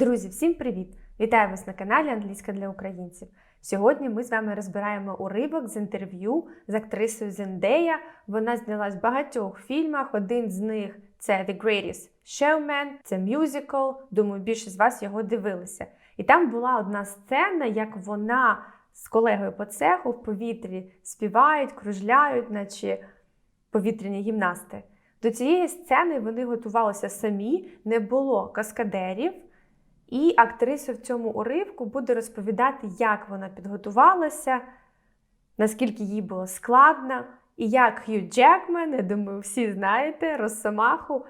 Друзі, всім привіт! Вітаю вас на каналі Англійська для українців. Сьогодні ми з вами розбираємо уривок з інтерв'ю з актрисою Зендея. Вона знялась в багатьох фільмах. Один з них це The Greatest Showman, це мюзикл. Думаю, більшість з вас його дивилися. І там була одна сцена, як вона з колегою по цеху в повітрі співають, кружляють, наче повітряні гімнасти. До цієї сцени вони готувалися самі, не було каскадерів. І актриса в цьому уривку буде розповідати, як вона підготувалася, наскільки їй було складно, і як Хью Джекмен, я думаю, всі знаєте, Росомаху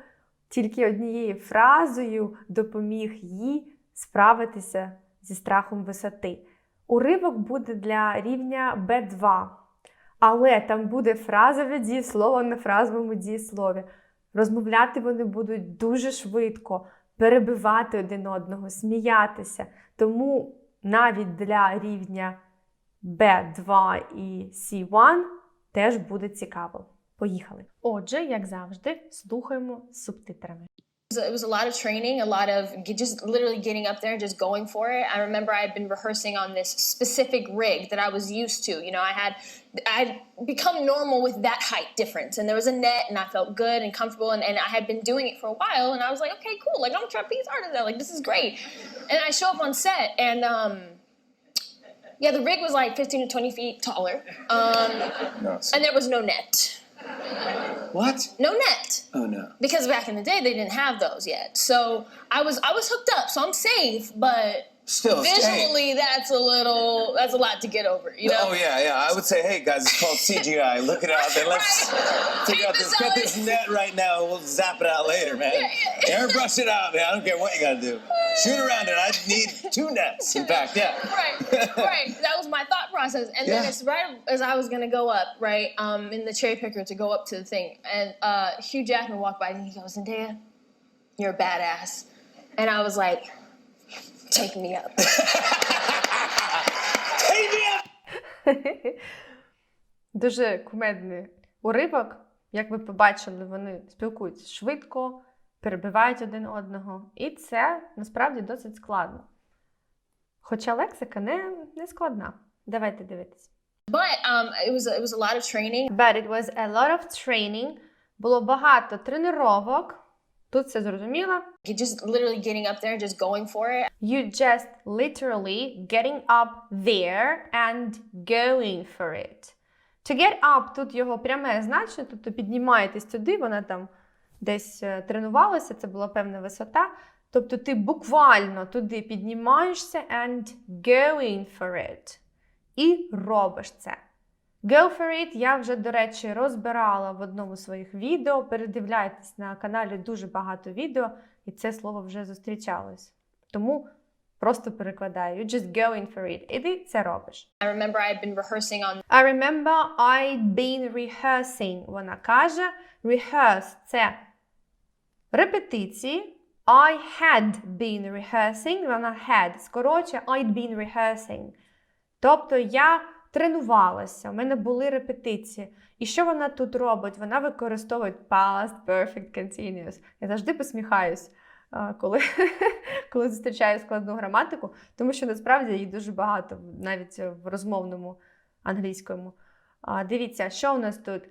тільки однією фразою допоміг їй справитися зі страхом висоти. Уривок буде для рівня B2, але там буде фразове дієслово на фразовому дієслові. Розмовляти вони будуть дуже швидко перебивати один одного, сміятися. Тому навіть для рівня B2 і C1 теж буде цікаво. Поїхали. Отже, як завжди, слухаємо субтитрами. It was a lot of training, a lot of just literally getting up there and just going for it. I remember I had been rehearsing on this specific rig that I was used to. You know, I had I had become normal with that height difference, and there was a net, and I felt good and comfortable, and, and I had been doing it for a while, and I was like, okay, cool, like I'm a trapeze artist now, like this is great. And I show up on set, and um, yeah, the rig was like 15 to 20 feet taller, um, No. and there was no net, What? no net Oh no. because back in the day they didn't have those yet. So I was I was hooked up, so I'm safe, but Still visually that's a little that's a lot to get over, you know? Oh yeah, yeah. I would say, hey guys, it's called CGI. Look it up and let's Right. figure out this. Get this net right now. and We'll zap it out later, man. Yeah, yeah. Airbrush it out, man. I don't care what you gotta do. Shoot around it. I need two nets. In fact, yeah. Right, right. That was my thought process. And then Yeah. it's right as I was gonna go up, right, um, in the cherry picker to go up to the thing. And uh, Hugh Jackman walked by and he goes, Zendaya, you're a badass. And I was like, take me up. Hey, man. Дуже кумедний уривок. Як ви побачили, вони спілкуються швидко, перебивають один одного. І це насправді досить складно. Хоча лексика не, не складна. Давайте дивитися. But um, it was it was a lot of training. But it was a lot of training. Було багато тренувок. Тут все зрозуміло. Just literally getting up there and just going for it. You just literally getting up there and going for it. To get up тут його пряме значення, тобто піднімаєтесь туди, вона там десь е, тренувалася, це була певна висота. Тобто ти буквально туди піднімаєшся and going for it. І робиш це. Go for it я вже, до речі, розбирала в одному з своїх відео. Передивляйтесь на каналі дуже багато відео, і це слово вже зустрічалось. Тому просто перекладаю. You just going for it. І ти це робиш. I remember I had been rehearsing on I remember I'd been rehearsing. Вона каже, rehearse – це репетиції. I had been rehearsing. Вона had скорочує I'd been rehearsing. Тобто я тренувалася, у мене були репетиції. І що вона тут робить? Вона використовує past perfect continuous. Я завжди посміхаюсь, коли, коли зустрічаю складну граматику, тому що насправді її дуже багато, навіть в розмовному англійському. Дивіться, що у нас тут?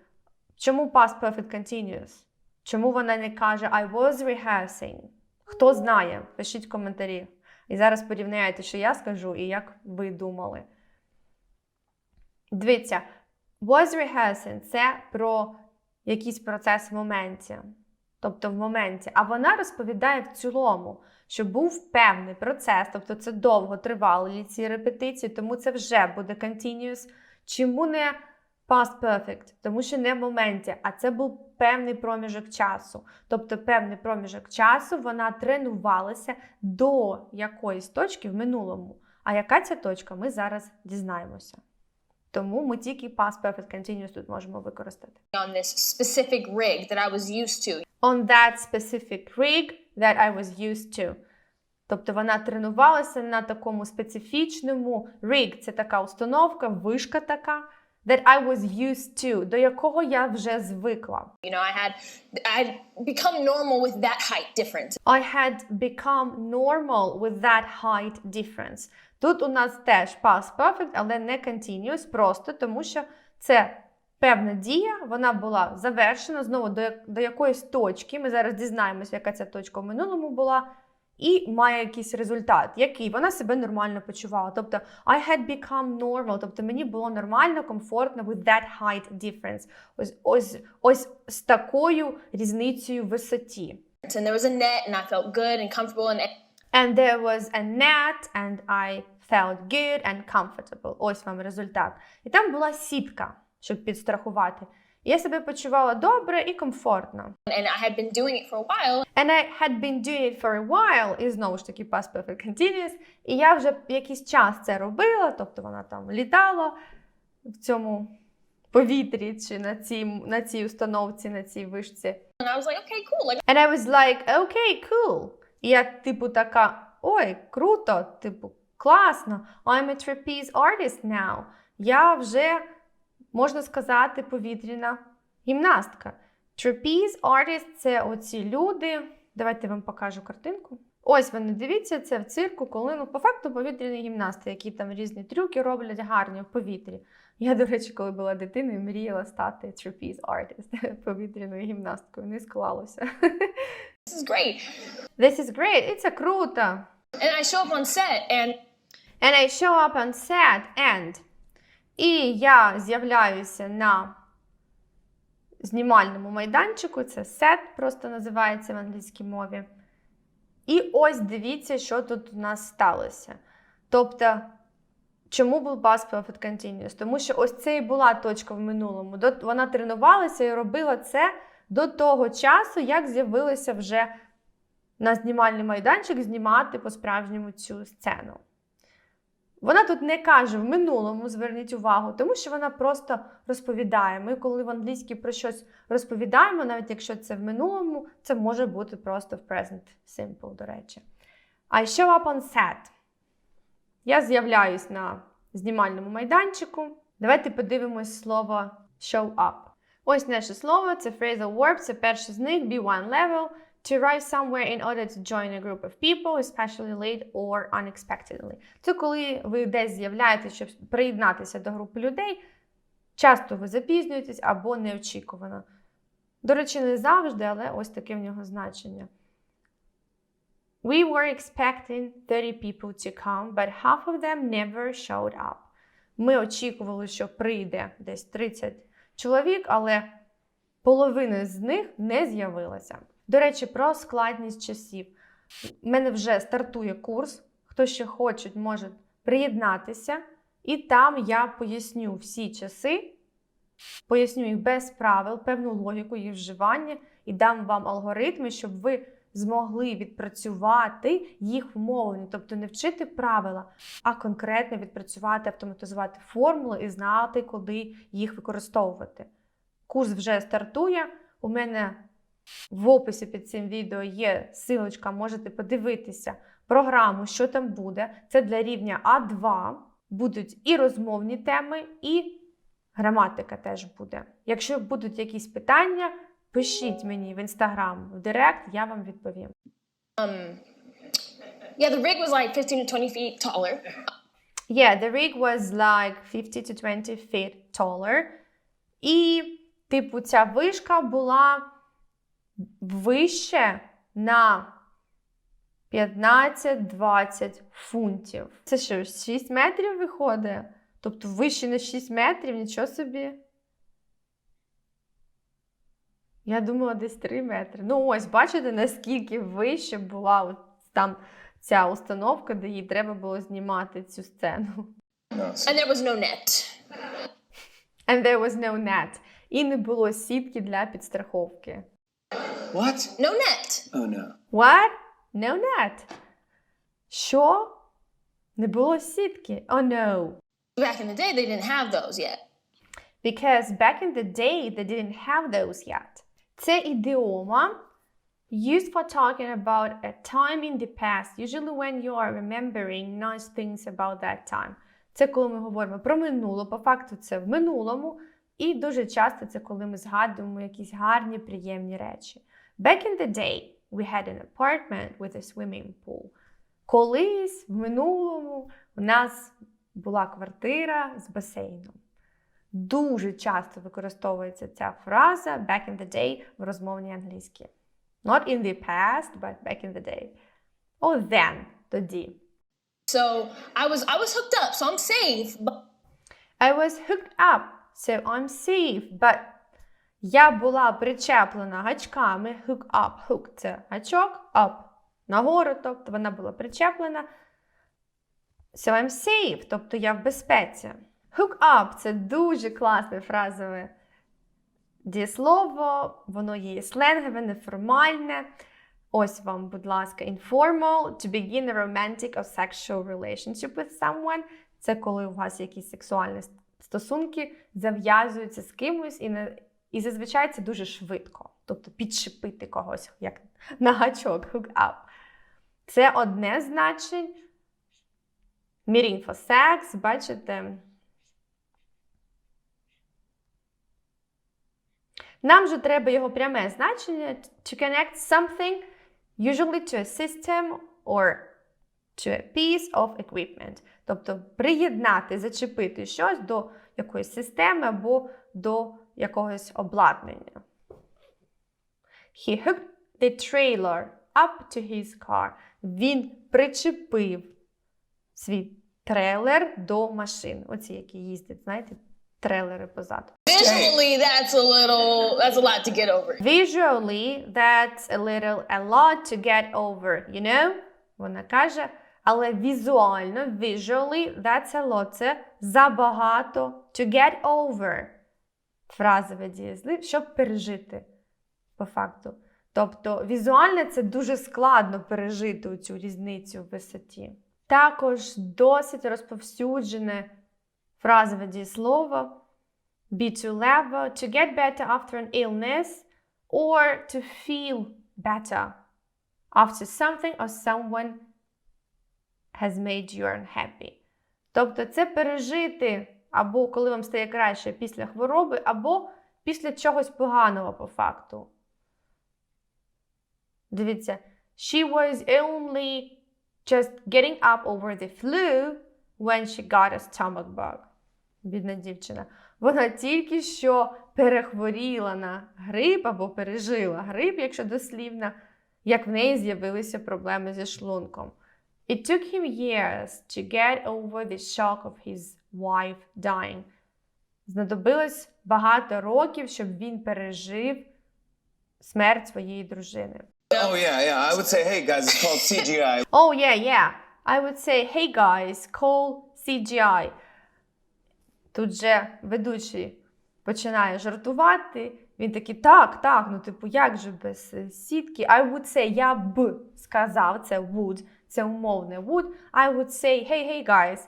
Чому past perfect continuous? Чому вона не каже I was rehearsing? Хто знає? Пишіть коментарі. І зараз порівняйте, що я скажу і як ви думали. Дивіться, was rehearsing це про якийсь процес в моменті. Тобто в моменті. А вона розповідає в цілому, що був певний процес, тобто це довго тривали ці репетиції, тому це вже буде continuous. Чому не past perfect? Тому що не в моменті, а це був певний проміжок часу. Тобто певний проміжок часу вона тренувалася до якоїсь точки в минулому. А яка ця точка, ми зараз дізнаємося. Тому ми тільки past perfect continuous тут можемо використати. on this specific rig that I was used to. On that specific rig that I was used to. Тобто вона тренувалася на такому специфічному rig – це така установка, вишка така, that I was used to, до якого я вже звикла. You know, I had I'd become normal with that height difference. I had become normal with that height difference. Тут у нас теж past perfect, але не continuous, просто тому що це певна дія, вона була завершена знову до, до якоїсь точки. Ми зараз дізнаємося, яка ця точка в минулому була, і має якийсь результат, який вона себе нормально почувала. Тобто, I had become normal, тобто мені було нормально, комфортно with that height difference. Ось, ось, ось з такою різницею в висоті. And there was a net and I felt good and comfortable and And there was a net, and I felt good and comfortable. Ось вам результат. І там була сітка, щоб підстрахувати. Я себе почувала добре і комфортно. and I had been doing it for a while. And I had been doing it for a while, і знову ж таки past perfect continuous. І я вже якийсь час це робила, тобто вона там літала в цьому повітрі чи на цій, на цій установці, на цій вишці. And I was like, okay, cool. And I was like, okay, cool. І я, типу, така, ой, круто, типу, класно. I'm a trapeze artist now. Я вже, можна сказати, повітряна гімнастка. Trapeze artist – це оці люди. Давайте я вам покажу картинку. Ось вони, дивіться, це в цирку, коли ну, по факту повітряні гімнасти, які там різні трюки роблять гарні в повітрі. Я, до речі, коли була дитиною, мріяла стати trapeze artist, повітряною гімнасткою. Не склалося. this is great. This is great. Це круто. And I show up on set and And I show up on set and. І я з'являюся на знімальному майданчику. Це set просто називається в англійській мові. І ось дивіться, що тут у нас сталося. Тобто, чому був past perfect continuous? Тому що ось це і була точка в минулому. Вона тренувалася і робила це до того часу, як з'явилося вже на знімальний майданчик знімати по-справжньому цю сцену. Вона тут не каже в минулому, зверніть увагу, тому що вона просто розповідає. Ми, коли в англійській про щось розповідаємо, навіть якщо це в минулому, це може бути просто в present simple, до речі. I show up on set. Я з'являюсь на знімальному майданчику. Давайте подивимось слово show up. Ось наше слово це phrasal verb, це перше з них, B1 level. To arrive somewhere in order to join a group of people, especially late or unexpectedly. Це коли ви десь з'являєтесь, щоб приєднатися до групи людей. Часто ви запізнюєтесь або неочікувано. До речі, не завжди, але ось таке в нього значення. We were expecting 30 people to come, but half of them never showed up. Ми очікували, що прийде десь 30 чоловік, але половина з них не з'явилася. До речі, про складність часів. У мене вже стартує курс. Хто ще хоче, може приєднатися. І там я поясню всі часи, поясню їх без правил, певну логіку їх вживання і дам вам алгоритми, щоб ви змогли відпрацювати їх вмовлення, тобто не вчити правила, а конкретно відпрацювати, автоматизувати формули і знати, коли їх використовувати. Курс вже стартує. У мене в описі під цим відео є силочка, можете подивитися програму, що там буде. Це для рівня А2. Будуть і розмовні теми, і граматика теж буде. Якщо будуть якісь питання, пишіть мені в інстаграм, в Директ, я вам відповім. um yeah, the rig was like 15 to 20 feet taller. Yeah, the rig was like 50 to 20 feet taller. І, типу, ця вишка була вище на 15-20 фунтів. Це що, 6 метрів виходить? Тобто вище на 6 метрів, нічого собі. Я думала, десь 3 метри. Ну, ось, бачите, наскільки вище була от там ця установка, де їй треба було знімати цю сцену. And there was no net. And there was no net. І не було сітки для підстраховки. What? No net. Oh no. What? No net. Що? Не було сітки. Oh no. Back in the day, they didn't have those yet. Because back in the day, they didn't have those yet. Це ідіома used for talking about a time in the past, usually when you are remembering nice things about that time. Це коли ми говоримо про минуле, по факту це в минулому. І дуже часто це коли ми згадуємо якісь гарні, приємні речі. Back in the day, we had an apartment with a swimming pool. Колись в минулому у нас була квартира з басейном. Дуже часто використовується ця фраза back in the day в розмовній англійській. Not in the past, but back in the day. Or then, тоді. So I was I was hooked up, so I'm safe. But I was hooked up, so I'm safe. But я була причеплена гачками. Hook up. Hook – це гачок, up – нагору, тобто вона була причеплена. So I'm safe, тобто я в безпеці. Hook up – це дуже класне фразове дієслово, воно є сленгове, неформальне. Ось вам, будь ласка, informal to begin a romantic or sexual relationship with someone. Це коли у вас якісь сексуальні стосунки зав'язуються з кимось, і, не, і зазвичай це дуже швидко. Тобто підшипити когось, як на гачок, hook up. Це одне значень. Meeting for sex, бачите. Нам же треба його пряме значення to connect something usually to a system or to a piece of equipment. Тобто приєднати, зачепити щось до якоїсь системи або до якогось обладнання. He hooked the trailer up to his car. Він причепив свій трейлер до машин. Оці, які їздять, знаєте, трейлери позаду. visually, that's a little that's a lot to get over. Visually, that's a little a lot to get over, you know? Вона каже, але візуально, visually, that's a lot, це забагато to get over. Фразове дієслів, щоб пережити по факту. Тобто візуально це дуже складно пережити цю різницю в висоті. Також досить розповсюджене фразове дієслово be to level, to get better after an illness, or to feel better after something or someone has made you unhappy. Тобто це пережити або коли вам стає краще після хвороби, або після чогось поганого по факту. Дивіться, she was only just getting up over the flu when she got a stomach bug. Бідна дівчина. Вона тільки що перехворіла на грип або пережила грип, якщо дослівно, як в неї з'явилися проблеми зі шлунком. It took him years to get over the shock of his wife dying. Знадобилось багато років, щоб він пережив смерть своєї дружини. Oh yeah, yeah. I would say, hey guys, it's called CGI. Oh, yeah, yeah. I would say, hey guys, call CGI. Тут же ведучий починає жартувати. Він такий, так, так, ну типу, як же без е, сітки? I would say, я б сказав, це would, це умовне would. I would say, hey, hey guys.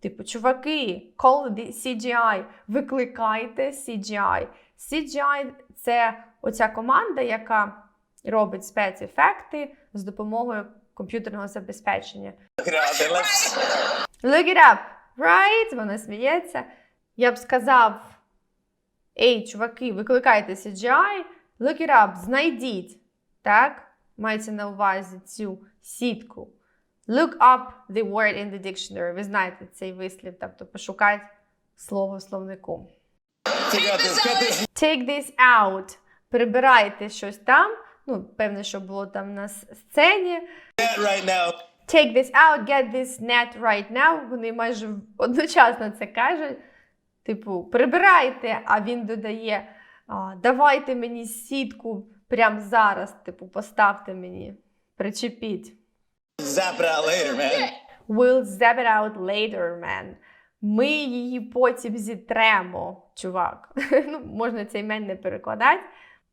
Типу, чуваки, call the CGI, викликайте CGI. CGI – це оця команда, яка робить спецефекти з допомогою комп'ютерного забезпечення. Look it up. And. Look it up, right? Вона сміється. Я б сказав: Ей, чуваки, викликайте CGI, look it up, знайдіть. Так? Мається на увазі цю сітку. Look up the word in the dictionary. Ви знаєте цей вислів, тобто пошукайте слово в словнику. Take this out. Прибирайте щось там. Ну, певне, що було там на сцені. right now. Take this out, get this net right now. Вони майже одночасно це кажуть. Типу, прибирайте, а він додає: давайте мені сітку прямо зараз. Типу, поставте мені, причепіть. Zap it out later, man. We'll zap it out later, man. Ми її потім зітремо, чувак. ну, можна цей мен не перекладати.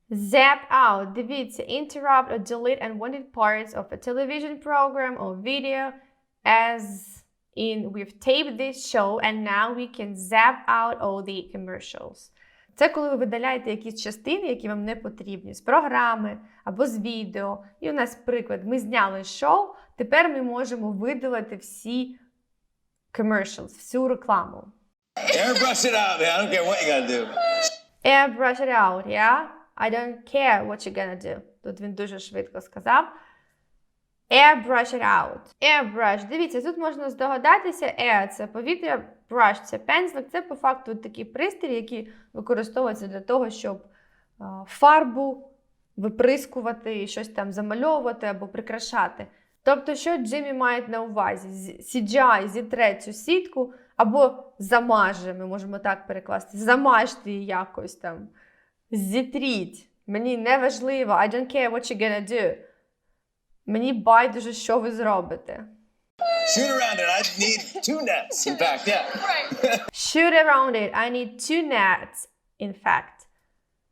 Zap out. Дивіться, interrupt or delete unwanted parts of a television program or video as in we've taped this show and now we can zap out all the commercials. Це коли ви видаляєте якісь частини, які вам не потрібні, з програми або з відео. І у нас приклад: ми зняли шоу, тепер ми можемо видалити всі commercials, всю рекламу. Airbrush it out, man. I don't care what you gotta do. Airbrush it out, yeah? I don't care what you're gonna do. Тут він дуже швидко сказав. Airbrush it out. Airbrush. Дивіться, тут можна здогадатися, air – це повітря, brush – це пензлик. Це по факту такий пристрій, який використовується для того, щоб фарбу виприскувати щось там замальовувати або прикрашати. Тобто, що Джиммі має на увазі? CGI зітре цю сітку або замаже, ми можемо так перекласти. Замажте її якось там. Зітріть. Мені не важливо. I don't care what you're gonna do. Мені байдуже, що ви зробите. Shoot around it. I need two nets. In fact, yeah. Right. Shoot around it. I need two nets, in fact.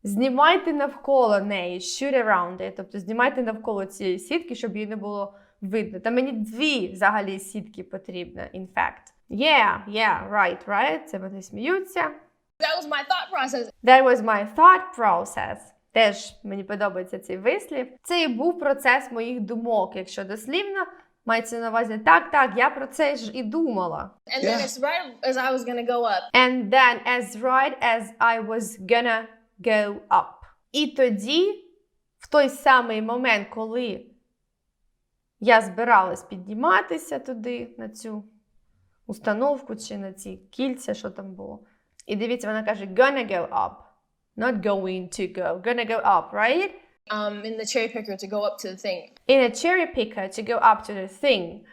Знімайте навколо неї. Shoot around it. Тобто знімайте навколо цієї сітки, щоб її не було видно. Та мені дві взагалі сітки потрібно, in fact. Yeah, yeah, right, right. Це вони сміються. That was my thought process. That was my thought process. Теж мені подобається цей вислів. Це і був процес моїх думок. Якщо дослівно, мається на увазі так, так, я про це ж і думала. And then Yeah. it's right as I was gonna go up. And then as right as I was gonna go up. І тоді, в той самий момент, коли я збиралась підніматися туди, на цю установку чи на ці кільця, що там було. І дивіться, вона каже: gonna go up. Not going to go. Gonna go up, right? Um, in the cherry picker to go up to the thing. In a cherry picker to go up to the thing.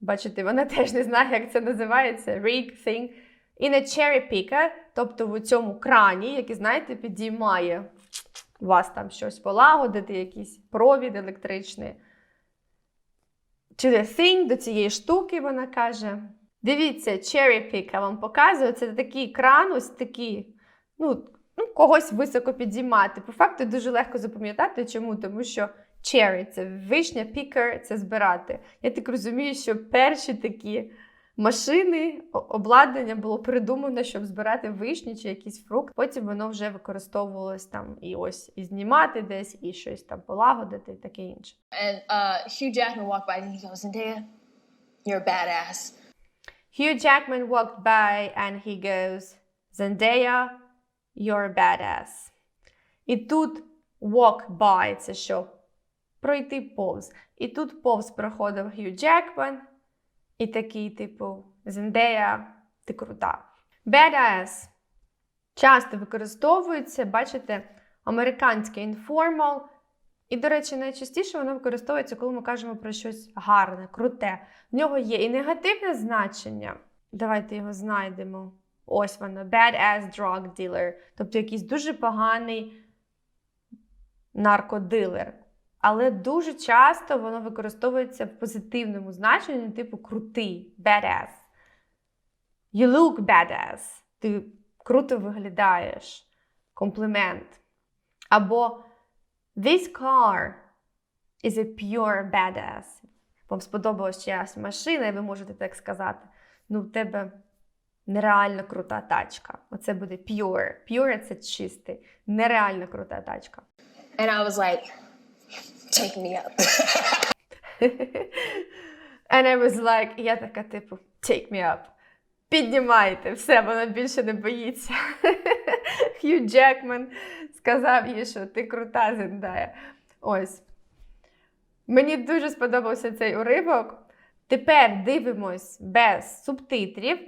Бачите, вона теж не знає, як це називається. Rig thing. In a cherry picker, тобто в цьому крані, який, знаєте, підіймає вас там щось полагодити, якийсь провід електричний. To the thing, до цієї штуки, вона каже. Дивіться, cherry picker вам показую. Це такий кран, ось такий, ну, ну, когось високо підіймати. По факту дуже легко запам'ятати. Чому? Тому що cherry – це вишня, picker – це збирати. Я так розумію, що перші такі машини, обладнання було придумано, щоб збирати вишні чи якийсь фрукт. Потім воно вже використовувалось там і ось і знімати десь, і щось там полагодити, і таке інше. And uh, Hugh Jackman walked by and he goes, Zendaya, you're a badass. Hugh Jackman walked by and he goes, Zendaya, you're a badass. І тут walk by – це що? Пройти повз. І тут повз проходив Hugh Jackman і такий, типу, Zendaya, ти крута. Badass часто використовується, бачите, американське informal. І, до речі, найчастіше воно використовується, коли ми кажемо про щось гарне, круте. В нього є і негативне значення. Давайте його знайдемо. Ось воно. Badass drug dealer. Тобто якийсь дуже поганий наркодилер. Але дуже часто воно використовується в позитивному значенні, типу крутий, badass. You look badass. Ти круто виглядаєш. Комплімент. Або This car is a pure badass. Вам сподобалась чиясь машина, і ви можете так сказати. Ну, в тебе нереально крута тачка. Оце буде pure. Pure – це чистий. Нереально крута тачка. And I was like, take me up. And I was like, я така, типу, take me up. Піднімайте, все, вона більше не боїться. Хью Джекман сказав їй, що ти крута Зендая. Ось. Мені дуже сподобався цей уривок. Тепер дивимось без субтитрів.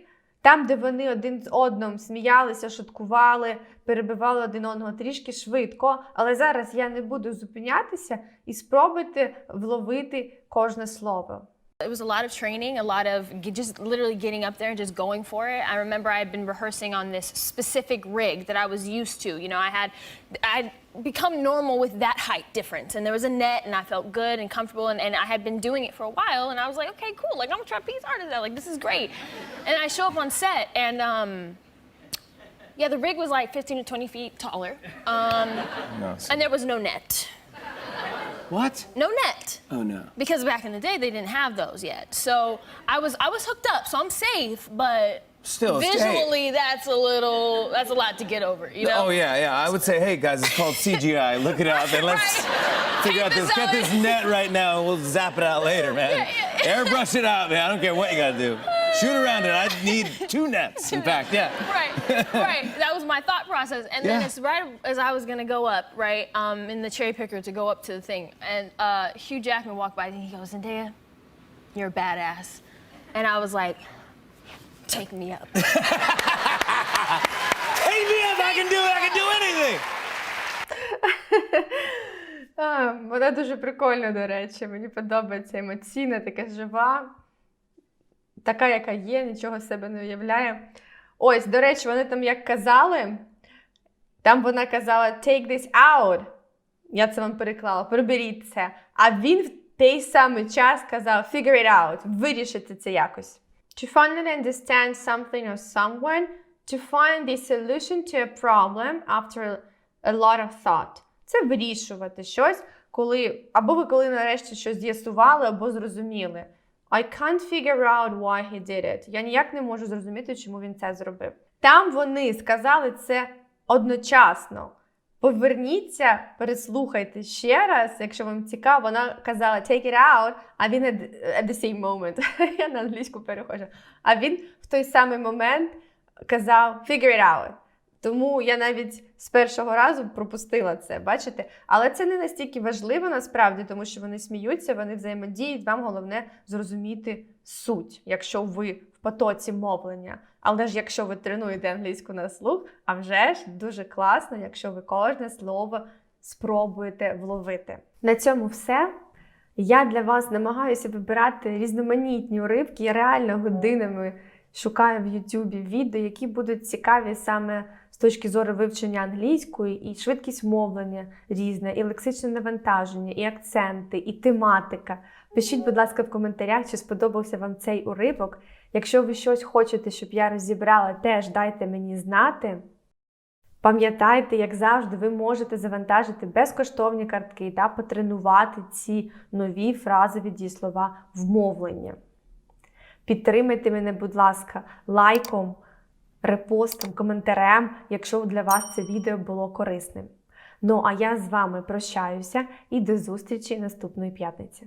Там, де вони один з одним сміялися, шуткували, перебивали один одного трішки швидко. Але зараз я не буду зупинятися і спробуйте вловити кожне слово. It was a lot of training, a lot of just literally getting up there and just going for it. I remember I had been rehearsing on this specific rig that I was used to. You know, I had I'd become normal with that height difference, and there was a net, and I felt good and comfortable, and, and I had been doing it for a while, and I was like, okay, cool, like I'm a trapeze artist now, like this is great. And I show up on set, and um, yeah, the rig was like 15 to 20 feet taller, um, No. and there was no net, What? no net Oh no. because back in the day they didn't have those yet. So I was I was hooked up, so I'm safe, but Still, it's- visually that's a little that's a lot to get over, you know? Oh yeah, yeah. I would say, hey guys, it's called CGI. Look it up and let's Right. figure out Hey, this. Get this net right now, and we'll zap it out later, man. Yeah, yeah. Airbrush it out, man. I don't care what you gotta do. shoot around it. I need two nets. In fact, yeah. right, right. That was my thought process. And then Yeah. it's right as I was gonna go up, right, um, in the cherry picker to go up to the thing. And uh, Hugh Jackman walked by and he goes, Zendaya, you're a badass. And I was like, take me up. Hey, man, I can do it. I can do anything. А, вона дуже прикольна, до речі. Мені подобається емоційна, така жива, Така, яка є, нічого себе не уявляє. Ось, до речі, вони там як казали, там вона казала take this out. Я це вам переклала, приберіть це. А він в той самий час казав figure it out, вирішити це якось. To finally understand something or someone, to find the solution to a problem after a lot of thought. Це вирішувати щось, коли або ви коли нарешті щось з'ясували або зрозуміли. I can't figure out why he did it. Я ніяк не можу зрозуміти, чому він це зробив. Там вони сказали це одночасно. Поверніться, переслухайте ще раз, якщо вам цікаво. Вона казала take it out, а він at, the same moment. Я на англійську перехожу. А він в той самий момент казав figure it out. Тому я навіть з першого разу пропустила це, бачите? Але це не настільки важливо насправді, тому що вони сміються, вони взаємодіють. Вам головне зрозуміти суть, якщо ви в потоці мовлення. Але ж якщо ви тренуєте англійську на слух, а вже ж дуже класно, якщо ви кожне слово спробуєте вловити. На цьому все. Я для вас намагаюся вибирати різноманітні уривки. Я реально годинами шукаю в Ютубі відео, які будуть цікаві саме з точки зору вивчення англійської, і швидкість мовлення різна, і лексичне навантаження, і акценти, і тематика. Пишіть, будь ласка, в коментарях, чи сподобався вам цей уривок. Якщо ви щось хочете, щоб я розібрала, теж дайте мені знати. Пам'ятайте, як завжди, ви можете завантажити безкоштовні картки та потренувати ці нові фразові дієслова вмовлення. Підтримайте мене, будь ласка, лайком, репостом, коментарем, якщо для вас це відео було корисним. Ну а я з вами прощаюся і до зустрічі наступної п'ятниці.